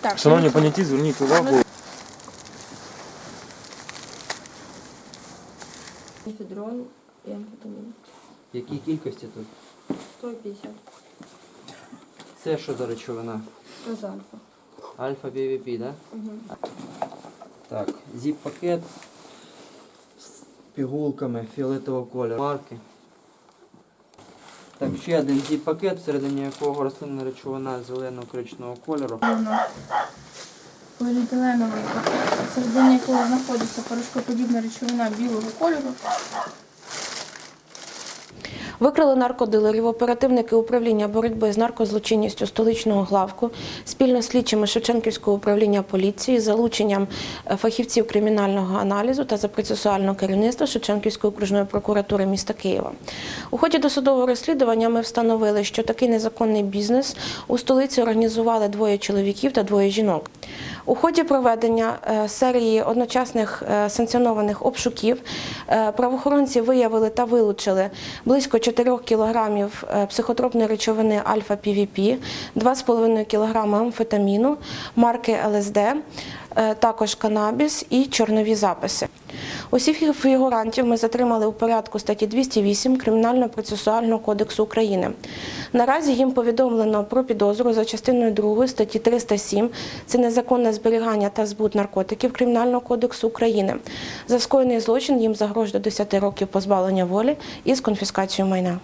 Так, Шановні поняті, зверніть увагу. Мефедрон і амфетамін. Які кількості тут? 150. Це що за речовина? Розальфа. Альфа ПВП, да? Угу. Так, зіп-пакет з пігулками фіолетового кольору. Марки. Так, ще один зіп-пакет, всередині якого рослинна речовина зеленого коричневого кольору. Поліетиленовий пакет, всередині якого знаходиться порошкоподібна речовина білого кольору. Викрили наркодилерів оперативники управління боротьби з наркозлочинністю столичного главку спільно з слідчими Шевченківського управління поліції з залученням е, фахівців кримінального аналізу та за процесуального керівництва Шевченківської окружної прокуратури міста Києва. У ході досудового розслідування ми встановили, що такий незаконний бізнес у столиці організували двоє чоловіків та двоє жінок. У ході проведення е, серії одночасних е, санкціонованих обшуків е, правоохоронці виявили та вилучили близько 4 кілограмів е, психотропної речовини альфа-ПВП, 2,5 кг амфетаміну, марки ЛСД, також канабіс і чорнові записи. Усіх фігурантів ми затримали у порядку статті 208 Кримінального процесуального кодексу України. Наразі їм повідомлено про підозру за частиною 2 статті 307 це незаконне зберігання та збут наркотиків Кримінального кодексу України. За скоєний злочин їм загрожує до 10 років позбавлення волі із конфіскацією майна.